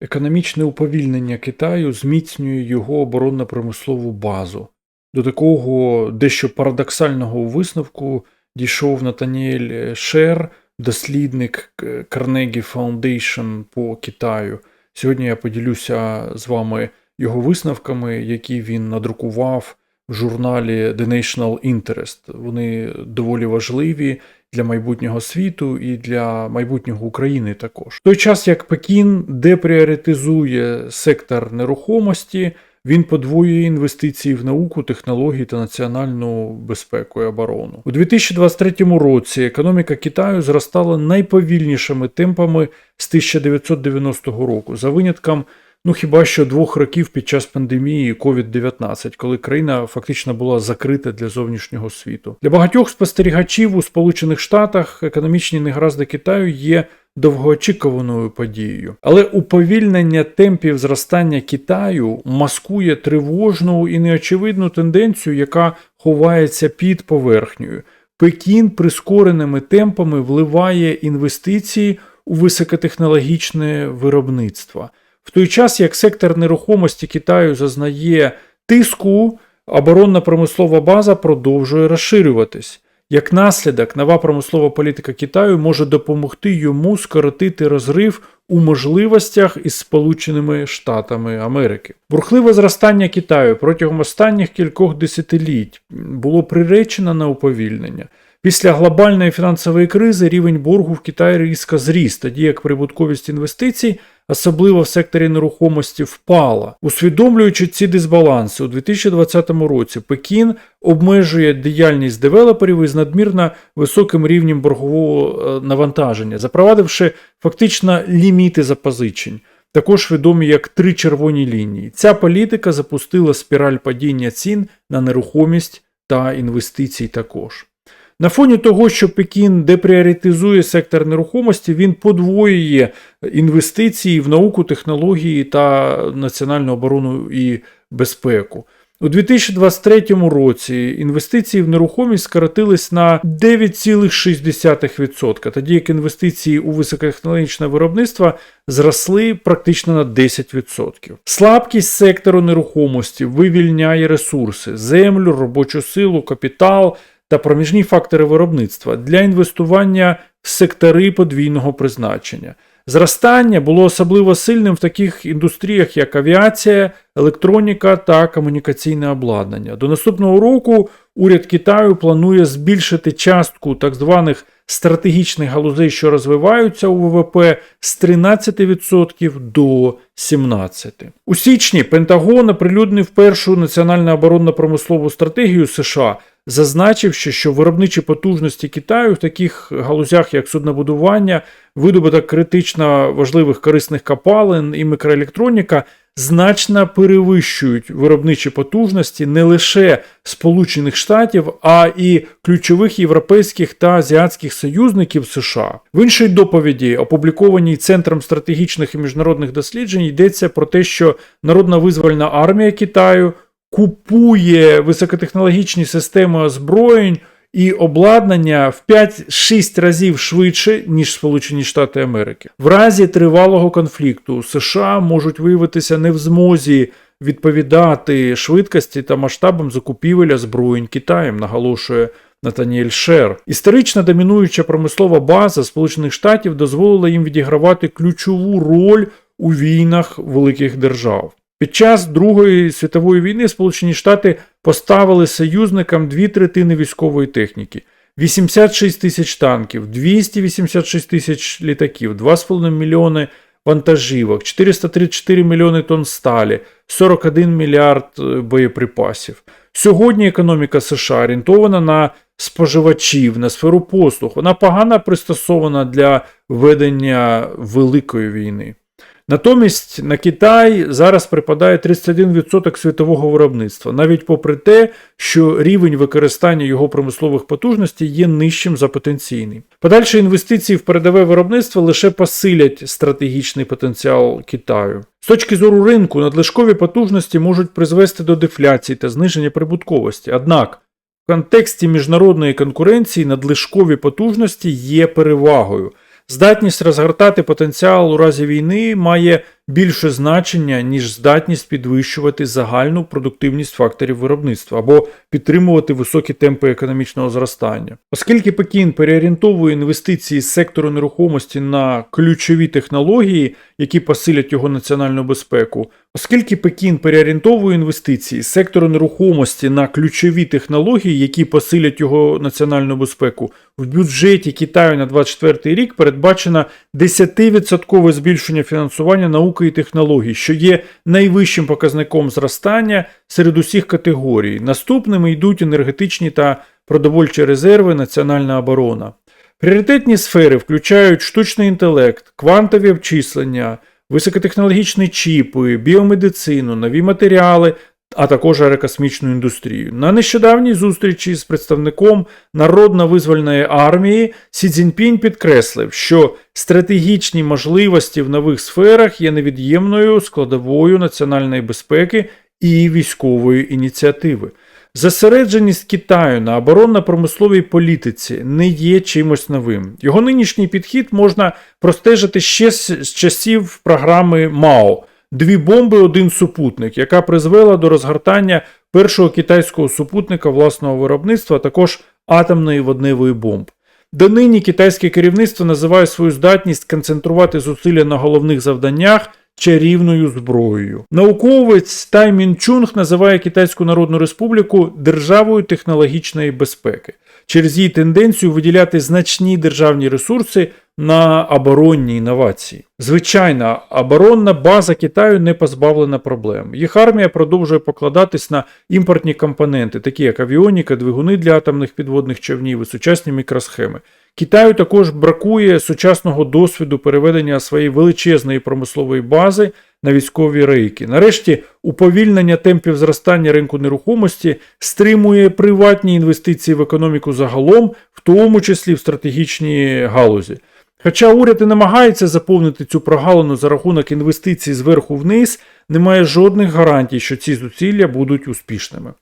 Економічне уповільнення Китаю зміцнює його оборонно-промислову базу. До такого дещо парадоксального висновку дійшов Натаніель Шер, дослідник Carnegie Foundation по Китаю. Сьогодні я поділюся з вами його висновками, які він надрукував журналі The National Interest. Вони доволі важливі для майбутнього світу і для майбутнього України також. В той час як Пекін депріоритизує сектор нерухомості, він подвоює інвестиції в науку, технології та національну безпеку і оборону. У 2023 році економіка Китаю зростала найповільнішими темпами з 1990 року, за винятком ну хіба що двох років під час пандемії COVID-19, коли країна фактично була закрита для зовнішнього світу. Для багатьох спостерігачів у Сполучених Штатах економічні негаразди Китаю є довгоочікуваною подією. Але уповільнення темпів зростання Китаю маскує тривожну і неочевидну тенденцію, яка ховається під поверхнею. Пекін прискореними темпами вливає інвестиції у високотехнологічне виробництво. В той час як сектор нерухомості Китаю зазнає тиску, оборонна промислова база продовжує розширюватись. Як наслідок, нова промислова політика Китаю може допомогти йому скоротити розрив у можливостях із Сполученими Штатами Америки. Бурхливе зростання Китаю протягом останніх кількох десятиліть було приречено на уповільнення. Після глобальної фінансової кризи рівень боргу в Китаї різко зріс, тоді як прибутковість інвестицій, особливо в секторі нерухомості, впала. Усвідомлюючи ці дисбаланси, у 2020 році Пекін обмежує діяльність девелоперів із надмірно високим рівнем боргового е, навантаження, запровадивши фактично ліміти запозичень. Також відомі як три червоні лінії. Ця політика запустила спіраль падіння цін на нерухомість та інвестицій також. На фоні того, що Пекін депріоритизує сектор нерухомості, він подвоює інвестиції в науку, технології та національну оборону і безпеку. У 2023 році інвестиції в нерухомість скоротились на 9,6%, тоді як інвестиції у високотехнологічне виробництво зросли практично на 10%. Слабкість сектору нерухомості вивільняє ресурси: землю, робочу силу, капітал та проміжні фактори виробництва для інвестування в сектори подвійного призначення. Зростання було особливо сильним в таких індустріях, як авіація, електроніка та комунікаційне обладнання. До наступного року уряд Китаю планує збільшити частку так званих стратегічних галузей, що розвиваються у ВВП з 13% до 17%. У січні Пентагон оприлюднив першу національну оборонно-промислову стратегію США зазначивши, що виробничі потужності Китаю в таких галузях, як суднобудування, видобуток критично важливих корисних копалин і мікроелектроніка, значно перевищують виробничі потужності не лише Сполучених Штатів, а і ключових європейських та азіатських союзників США. В іншій доповіді, опублікованій Центром стратегічних і міжнародних досліджень, йдеться про те, що Народна визвольна армія Китаю купує високотехнологічні системи озброєнь і обладнання в 5-6 разів швидше, ніж Сполучені Штати Америки. В разі тривалого конфлікту США можуть виявитися не в змозі відповідати швидкості та масштабам закупівель озброєнь Китаєм, наголошує. Натаніель Шер. Історична домінуюча промислова база Сполучених Штатів дозволила їм відігравати ключову роль у війнах великих держав. Під час Другої світової війни Сполучені Штати поставили союзникам дві третини військової техніки, 86 тисяч танків, 286 тисяч літаків, 2,5 мільйони вантажівок, 434 мільйони тонн сталі, 41 мільярд е, боєприпасів. Сьогодні економіка США орієнтована на споживачів, на сферу послуг. Вона погано пристосована для ведення великої війни. Натомість на Китай зараз припадає 31% світового виробництва, навіть попри те, що рівень використання його промислових потужностей є нижчим за потенційний. Подальші інвестиції в передове виробництво лише посилять стратегічний потенціал Китаю. З точки зору ринку, надлишкові потужності можуть призвести до дефляції та зниження прибутковості. Однак в контексті міжнародної конкуренції надлишкові потужності є перевагою. Здатність розгортати потенціал у разі війни має більше значення, ніж здатність підвищувати загальну продуктивність факторів виробництва або підтримувати високі темпи економічного зростання. Оскільки Пекін переорієнтовує інвестиції з сектору нерухомості на ключові технології, які посилять його національну безпеку, оскільки Пекін переорієнтовує інвестиції з сектору нерухомості на ключові технології, які посилять його національну безпеку, в бюджеті Китаю на 2024 рік передбачено 10% збільшення фінансування науки і технологій, що є найвищим показником зростання серед усіх категорій. Наступними йдуть енергетичні та продовольчі резерви, національна оборона. Пріоритетні сфери включають штучний інтелект, квантові обчислення, високотехнологічні чіпи, біомедицину, нові матеріали, а також аерокосмічну індустрію. На нещодавній зустрічі з представником Народно-визвольної армії Сі Цзіньпінь підкреслив, що стратегічні можливості в нових сферах є невід'ємною складовою національної безпеки і військової ініціативи. Зосередженість Китаю на оборонно-промисловій політиці не є чимось новим. Його нинішній підхід можна простежити ще з з часів програми МАО Дві бомби, один супутник, яка призвела до розгортання першого китайського супутника власного виробництва, також атомної водневої бомб. Донині китайське керівництво називає свою здатність концентрувати зусилля на головних завданнях чарівною зброєю. Науковець Тай Мінчунг називає Китайську Народну Республіку державою технологічної безпеки через її тенденцію виділяти значні державні ресурси на оборонні інновації. Звичайно, оборонна база Китаю не позбавлена проблем. Їх армія продовжує покладатись на імпортні компоненти, такі як авіоніка, двигуни для атомних підводних човнів і сучасні мікросхеми. Китаю також бракує сучасного досвіду переведення своєї величезної промислової бази на військові рейки. Нарешті, уповільнення темпів зростання ринку нерухомості стримує приватні інвестиції в економіку загалом, в тому числі в стратегічній галузі. Хоча уряд і намагається заповнити цю прогалину за рахунок інвестицій зверху вниз, немає жодних гарантій, що ці зусилля будуть успішними.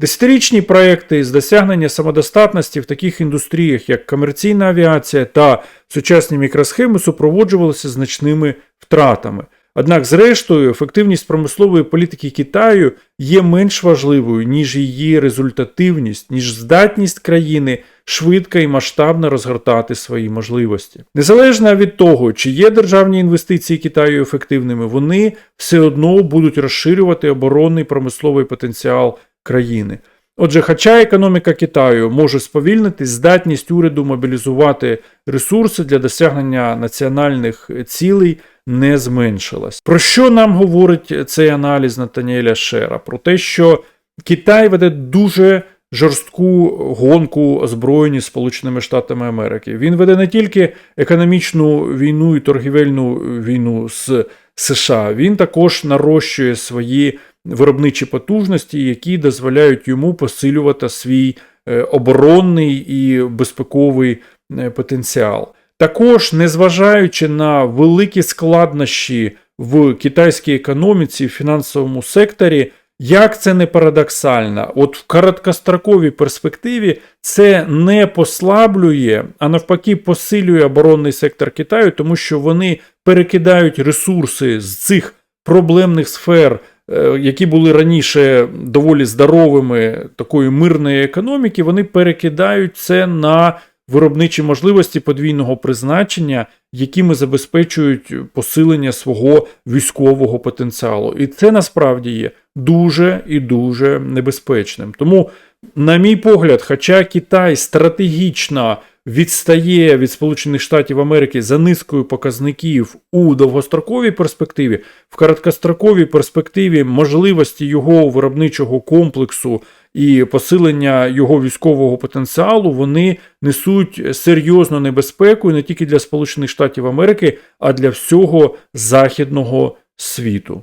Десятирічні проекти з досягнення самодостатності в таких індустріях, як комерційна авіація та сучасні мікросхеми, супроводжувалися значними втратами. Однак, зрештою, ефективність промислової політики Китаю є менш важливою, ніж її результативність, ніж здатність країни швидко і масштабно розгортати свої можливості. Незалежно від того, чи є державні інвестиції Китаю ефективними, вони все одно будуть розширювати оборонний промисловий потенціал країни. Отже, хоча економіка Китаю може сповільнити, здатність уряду мобілізувати ресурси для досягнення національних цілей не зменшилась. Про що нам говорить цей аналіз Натаніеля Шера? Про те, що Китай веде дуже жорстку гонку озброєні Сполученими Штатами Америки. Він веде не тільки економічну війну і торгівельну війну з США, він також нарощує свої виробничі потужності, які дозволяють йому посилювати свій е, оборонний і безпековий е, потенціал. Також, незважаючи на великі складнощі в китайській економіці, фінансовому секторі, як це не парадоксально, от в короткостроковій перспективі це не послаблює, а навпаки, посилює оборонний сектор Китаю, тому що вони перекидають ресурси з цих проблемних сфер, е, які були раніше доволі здоровими такої мирної економіки, вони перекидають це на виробничі можливості подвійного призначення, якими забезпечують посилення свого військового потенціалу. І це насправді є дуже і дуже небезпечним. Тому, на мій погляд, хоча Китай стратегічно відстає від Сполучених Штатів Америки за низкою показників у довгостроковій перспективі, в короткостроковій перспективі можливості його виробничого комплексу і посилення його військового потенціалу вони несуть серйозну небезпеку не тільки для Сполучених Штатів Америки, а для всього західного світу.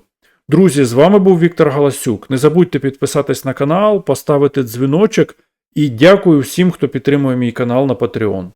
Друзі, з вами був Віктор Галасюк. Не забудьте підписатись на канал, поставити дзвіночок і дякую всім, хто підтримує мій канал на Patreon.